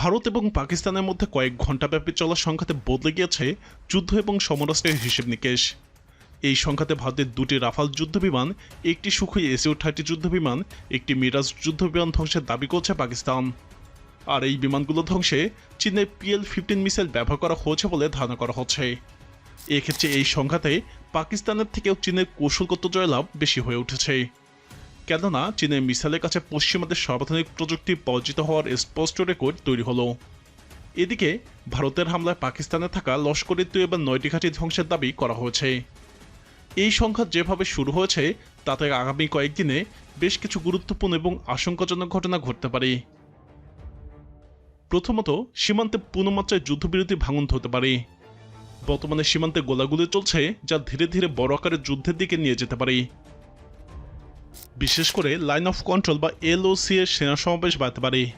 ভারত এবং পাকিস্তানের মধ্যে কয়েক ঘণ্টাব্যাপী চলা সংঘাতে বদলে গিয়েছে যুদ্ধ এবং সমরাস্ত্রের হিসেব নিকেশ। এই সংঘাতে ভারতের দুটি রাফাল যুদ্ধ বিমান, একটি সুখই এসিও থার্টি যুদ্ধ বিমান, একটি মিরাজ যুদ্ধ বিমান ধ্বংসের দাবি করছে পাকিস্তান। আর এই বিমানগুলো ধ্বংসে চীনের পিএল ফিফটিন মিসাইল ব্যবহার করা হয়েছে বলে ধারণা করা হচ্ছে। এক্ষেত্রে এই সংঘাতে পাকিস্তানের থেকেও চীনের কৌশলগত জয়লাভ বেশি হয়ে উঠেছে। কেননা চীনের মিসাইলের কাছে পশ্চিমাদের সর্বাধুনিক প্রযুক্তি পরাজিত হওয়ার স্পষ্ট রেকর্ড তৈরি হলো। এদিকে ভারতের হামলায় পাকিস্তানে থাকা লস্করের এবার নয়টি ঘাঁটি ধ্বংসের দাবি করা হয়েছে। এই সংঘাত যেভাবে শুরু হয়েছে, তাতে আগামী কয়েকদিনে বেশ কিছু গুরুত্বপূর্ণ এবং আশঙ্কাজনক ঘটনা ঘটতে পারে। প্রথমত, সীমান্তে পূর্ণমাত্রায় যুদ্ধবিরতি ভাঙন হতে পারে। বর্তমানে সীমান্তে গোলাগুলি চলছে, যা ধীরে ধীরে বড় আকারের যুদ্ধের দিকে নিয়ে যেতে পারে। বিশেষ করে লাইন অফ কন্ট্রোল বা এলওসি এর সেনা সমাবেশ বাড়তে পারে।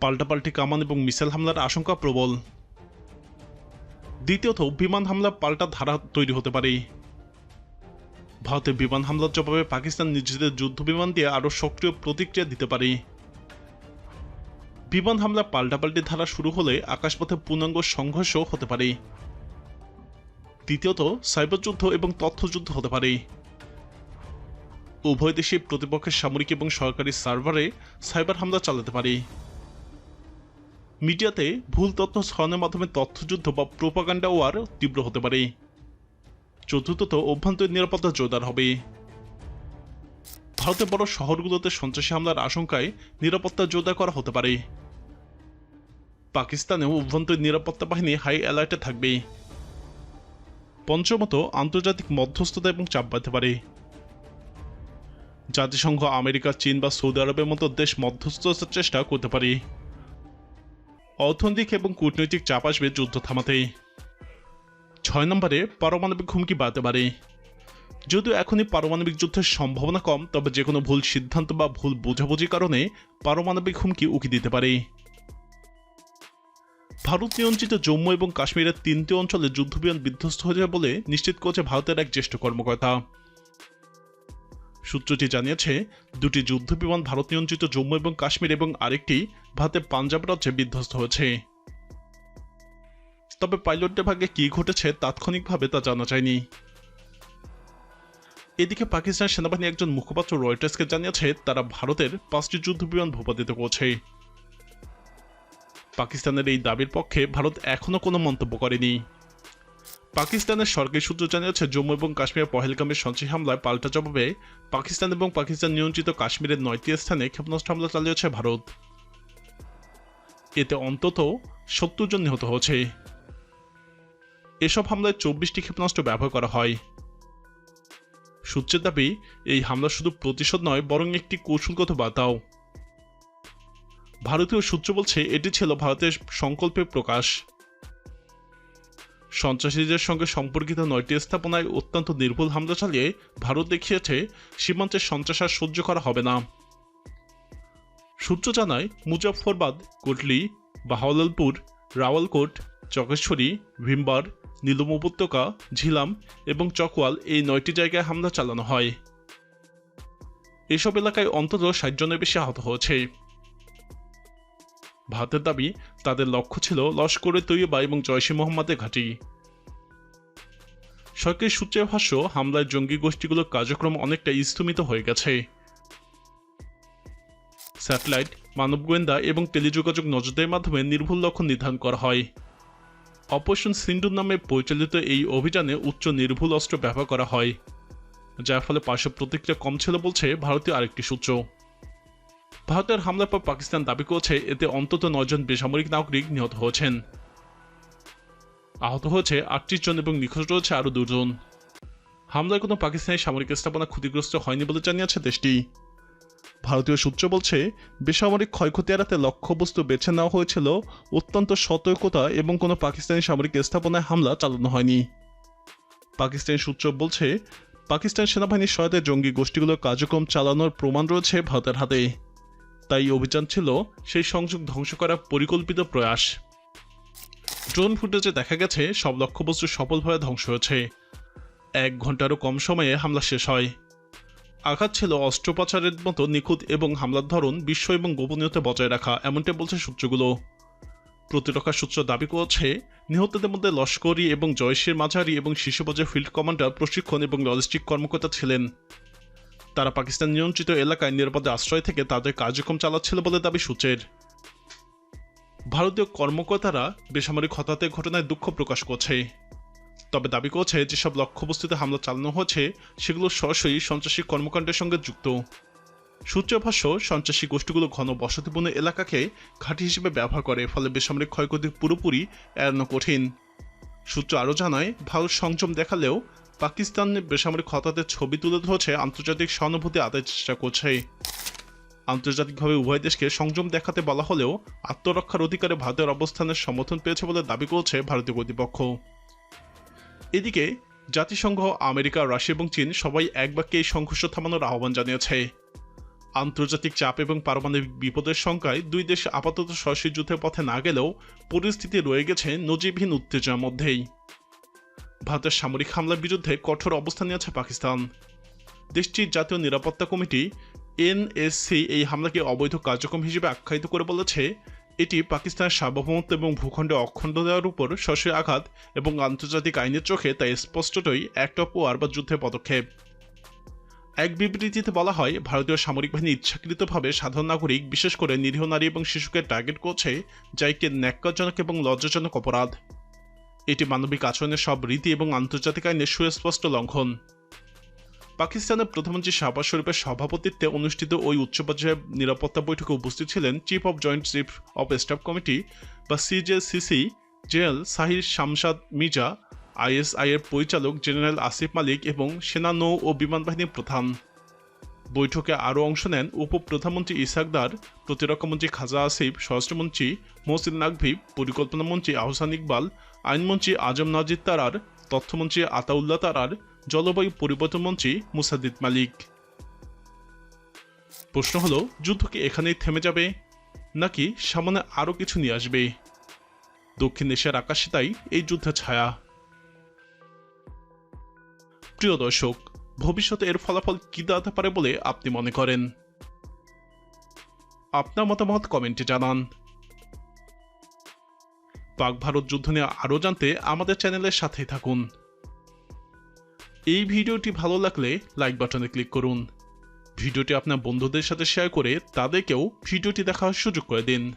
পাল্টাপাল্টি কামান এবং মিসাইল হামলার আশঙ্কা প্রবল। দ্বিতীয়ত, বিমান হামলা পাল্টা ধারা তৈরি হতে পারে। ভারতের বিমান হামলার জবাবে পাকিস্তান নিজেদের যুদ্ধ বিমান দিয়ে আরও সক্রিয় প্রতিক্রিয়া দিতে পারে। বিমান হামলা পাল্টাপাল্টি ধারা শুরু হলে আকাশপথে পূর্ণাঙ্গ সংঘর্ষ হতে পারে। তৃতীয়ত সাইবার যুদ্ধ এবং তথ্যযুদ্ধ হতে পারে। উভয় দেশই প্রতিপক্ষের সামরিক এবং সরকারি সার্ভারে সাইবার হামলা চালাতে পারে। মিডিয়াতে ভুল তথ্য ছড়ানোর মাধ্যমে তথ্যযুদ্ধ বা প্রোপাগান্ডা ওয়ার তীব্র হতে পারে। চতুর্থত, অভ্যন্তরীণ নিরাপত্তা জোরদার হবে। ভারতের বড় শহরগুলোতে সন্ত্রাসী হামলার আশঙ্কায় নিরাপত্তা জোরদার করা হতে পারে। পাকিস্তানেও অভ্যন্তরীণ নিরাপত্তা বাহিনী হাই অ্যালার্টে থাকবে। পঞ্চমত, আন্তর্জাতিক মধ্যস্থতা এবং চাপ বাড়তে পারে। জাতিসংঘ, আমেরিকা, চীন বা সৌদি আরবের মতো দেশ মধ্যস্থতার চেষ্টা করতে পারি। অর্থনৈতিক এবং কূটনৈতিক চাপ আসবে যুদ্ধ থামাতে। ছয় নম্বরে, পারমাণবিক হুমকি বাড়তে পারে। যদিও এখনই পারমাণবিক যুদ্ধের সম্ভাবনা কম, তবে যে কোনো ভুল সিদ্ধান্ত বা ভুল বোঝাবুঝির কারণে পারমাণবিক হুমকি উকি দিতে পারে। ভারত নিয়ন্ত্রিত জম্মু এবং কাশ্মীরের তিনটি অঞ্চলে যুদ্ধবিমান বিধ্বস্ত হয়ে যাবে বলে নিশ্চিত করেছে ভারতের এক জ্যেষ্ঠ কর্মকর্তা। সূত্রটি জানিয়েছে, দুটি যুদ্ধবিমান ভারত নিয়ন্ত্রিত জম্মু এবং কাশ্মীর এবং আরেকটি ভারতের পাঞ্জাব রাজ্যে বিধ্বস্ত হয়েছে। তবে পাইলটদের ভাগে কি ঘটেছে তাৎক্ষণিকভাবে তা জানা যায়নি। এদিকে পাকিস্তান সেনাবাহিনী একজন মুখপাত্র রয়টার্সকে জানিয়েছে, তারা ভারতের পাঁচটি যুদ্ধবিমান ভূপাতিত করছে। পাকিস্তানের এই দাবির পক্ষে ভারত এখনও কোনো মন্তব্য করেনি। পাকিস্তানের সরকারি সূত্র জানিয়েছে, জম্মু এবং কাশ্মীরের পহেলগামের সন্ত্রাসী হামলায় পাল্টা জবাবে পাকিস্তান এবং পাকিস্তান নিয়ন্ত্রিত কাশ্মীরের নয়টি স্থানে ক্ষেপণাস্ত্র হামলা চালিয়েছে ভারত। এতে অন্তত সত্তর জন নিহত হয়েছে। এসব হামলায় চব্বিশটি ক্ষেপণাস্ত্র ব্যবহার করা হয়। সূত্রের দাবি, এই হামলা শুধু প্রতিশোধ নয়, বরং একটি কৌশলগত বার্তাও ভারতীয় সূত্র বলছে, এটি ছিল ভারতের সংকল্পের প্রকাশ। সন্ত্রাসীদের সঙ্গে সম্পর্কিত নয়টি স্থাপনায় অত্যন্ত নির্ভুল হামলা চালিয়ে ভারত দেখিয়েছে সীমান্তের সন্ত্রাস আর সহ্য করা হবে না। সূত্র জানায়, মুজফ্ফরবাদ, কোটলি, বাহাওয়ালপুর, রাওয়ালকোট, চকেশ্বরী, ভীমবার, নীলম উপত্যকা, ঝিলাম এবং চকওয়াল এই নয়টি জায়গায় হামলা চালানো হয়। এসব এলাকায় অন্তত ষাট জনের বেশি আহত হয়েছে। ভারতের দাবি, তাদের লক্ষ্য ছিল লস্করে তৈয়বা এবং জয়সি মোহাম্মদের ঘাঁটি। সরকারি সূত্রের ভাষ্য, হামলায় জঙ্গি গোষ্ঠীগুলোর কার্যক্রম অনেকটা স্থমিত হয়ে গেছে। স্যাটেলাইট, মানব গোয়েন্দা এবং টেলিযোগাযোগ নজরদারির মাধ্যমে নির্ভুল লক্ষ্য নির্ধারণ করা হয়। অপারেশন সিন্ধুর নামে পরিচালিত এই অভিযানে উচ্চ নির্ভুল অস্ত্র ব্যবহার করা হয়, যার ফলে পার্শ্ব প্রতিক্রিয়া কম ছিল বলছে ভারতীয় আরেকটি সূত্র। ভারতের হামলার পর পাকিস্তান দাবি করছে, এতে অন্তত নয়জন বেসামরিক নাগরিক নিহত হয়েছেন। আহত হয়েছে আটত্রিশ জন এবং নিখোঁজ রয়েছে আরও দুজন। হামলায় কোনো পাকিস্তানি সামরিক স্থাপনা ক্ষতিগ্রস্ত হয়নি বলে জানিয়েছে দেশটি। ভারতীয় সূত্র বলছে, বেসামরিক ক্ষয়ক্ষতি এড়াতে লক্ষ্যবস্তু বেছে নেওয়া হয়েছিল অত্যন্ত সতর্কতা এবং কোনো পাকিস্তানি সামরিক স্থাপনায় হামলা চালানো হয়নি। পাকিস্তানি সূত্র বলছে, পাকিস্তান সেনাবাহিনীর সহায়তায় জঙ্গি গোষ্ঠীগুলোর কার্যক্রম চালানোর প্রমাণ রয়েছে ভারতের হাতে। তাই অভিযান ছিল সেই সংযোগ ধ্বংস করা পরিকল্পিত প্রয়াস। ড্রোন ফুটেজে দেখা গেছে, সব লক্ষ্যবস্তু সফলভাবে ধ্বংস হয়েছে। এক ঘন্টারও কম সময়ে হামলা শেষ হয়। আঘাত ছিল অস্ত্রোপচারের মতো নিখুঁত এবং হামলার ধরন বিশ্ব এবং গোপনীয়তা বজায় রাখা, এমনটাই বলছে সূত্রগুলো। প্রতিরক্ষা সূত্র দাবি করছে, নিহতদের মধ্যে লস্করি এবং জয়শের মাঝারি এবং পর্যায়ে ফিল্ড কমান্ডার প্রশিক্ষণ এবং লজিস্টিক কর্মকর্তা ছিলেন। তারা পাকিস্তান নিয়ন্ত্রিত এলাকায় নিরাপদে আশ্রয় থেকে তাদের কার্যক্রম চালাচ্ছিল বলে দাবি সূচের ভারতীয় কর্মকর্তারা বেসামরিক হতাহতের ঘটনায় দুঃখ প্রকাশ করছে। তবে দাবি করছে, যেসব লক্ষ্যবস্তুতে হামলা চালানো হয়েছে সেগুলো সরাসরি সন্ত্রাসী কর্মকাণ্ডের সঙ্গে যুক্ত। সূত্রের ভাষ্য সন্ত্রাসী গোষ্ঠীগুলো ঘন বসতিপূর্ণ এলাকাকে ঘাঁটি হিসেবে ব্যবহার করে, ফলে বেসামরিক ক্ষয়ক্ষতি পুরোপুরি এড়ানো কঠিন। সূত্র আরও জানায়, ভারত সংযম দেখালেও পাকিস্তান বেসামরিক হতাহতের ছবি তুলে ধরেছে আন্তর্জাতিক সহানুভূতি আদায়ের চেষ্টা করছে। আন্তর্জাতিকভাবে উভয় দেশকে সংযম দেখাতে বলা হলেও আত্মরক্ষার অধিকারে ভারতের অবস্থানের সমর্থন পেয়েছে বলে দাবি করছে ভারতীয় কর্তৃপক্ষ। এদিকে, জাতিসংঘ, আমেরিকা, রাশিয়া এবং চীন সবাই এক বাক্যে এই সংঘর্ষ থামানোর আহ্বান জানিয়েছে। আন্তর্জাতিক চাপ এবং পারমাণবিক বিপদের সংখ্যায় দুই দেশ আপাতত সরাসরি যুদ্ধের পথে না গেলেও পরিস্থিতি রয়ে গেছে নজিবহীন উত্তেজনার মধ্যেই। ভারতের সামরিক হামলার বিরুদ্ধে কঠোর অবস্থান নিয়েছে পাকিস্তান। দেশটির জাতীয় নিরাপত্তা কমিটি, এনএসসি, এই হামলাকে অবৈধ কার্যক্রম হিসেবে আখ্যায়িত করে বলেছে। এটি পাকিস্তানের সার্বভৌমত্ব এবং ভূখণ্ডে অখণ্ড দেওয়ার উপর সরাসরি আঘাত এবং আন্তর্জাতিক আইনের চোখে তা স্পষ্টতই একটা পোয়ার বা যুদ্ধের পদক্ষেপ। এক বিবৃতিতে বলা হয়, ভারতীয় সামরিক বাহিনী ইচ্ছাকৃতভাবে সাধারণ নাগরিক, বিশেষ করে নিরীহ নারী এবং শিশুকে টার্গেট করছে, যা একটি ন্যাক্কারজনক এবং লজ্জাজনক অপরাধ। এটি মানবিক আচরণের সব রীতি এবং আন্তর্জাতিক আইনের সুস্পষ্ট লঙ্ঘন। পাকিস্তানের প্রধানমন্ত্রী শাহবাজ শরীফের সভাপতিত্বে অনুষ্ঠিত ওই উচ্চ পর্যায়ের নিরাপত্তা বৈঠকে উপস্থিত ছিলেন chief of joint chief of staff committee বা CJCSC general Sahir Shamshad Mirza ISI এর পরিচালক জেনারেল আসিফ মালিক এবং সেনা নৌ ও বিমান বাহিনীর প্রধান। বৈঠকে আরও অংশ নেন উপপ্রধানমন্ত্রী ইসাকদার প্রতিরক্ষামন্ত্রী খাজা আসিফ, স্বরাষ্ট্রমন্ত্রী মোহসিন নাকভি, পরিকল্পনা মন্ত্রী আহসান ইকবাল, আইনমন্ত্রী আজম নাজিদ তারার, তথ্যমন্ত্রী আতাউল্লাহ তারার, জলবায়ু পরিবর্তন মন্ত্রী মুসাদ্দিদ মালিক। প্রশ্ন হলো, যুদ্ধ কি এখানেই থেমে যাবে? নাকি সামনে আরও কিছু নিয়ে আসবে? দক্ষিণ এশিয়ার আকাশে তাই এই যুদ্ধের ছায়া। প্রিয় দর্শক ভবিষ্যতে এর ফলাফল কি দাঁড়াতে পারে বলে আপনি মনে করেন? আপনার মতামত কমেন্টে জানান। পাক ভারত যুদ্ধ নিয়ে আরও জানতে আমাদের চ্যানেলের সাথেই থাকুন। এই ভিডিওটি ভালো লাগলে লাইক বাটনে ক্লিক করুন। ভিডিওটি আপনার বন্ধুদের সাথে শেয়ার করে তাদেরকেও ভিডিওটি দেখার সুযোগ করে দিন।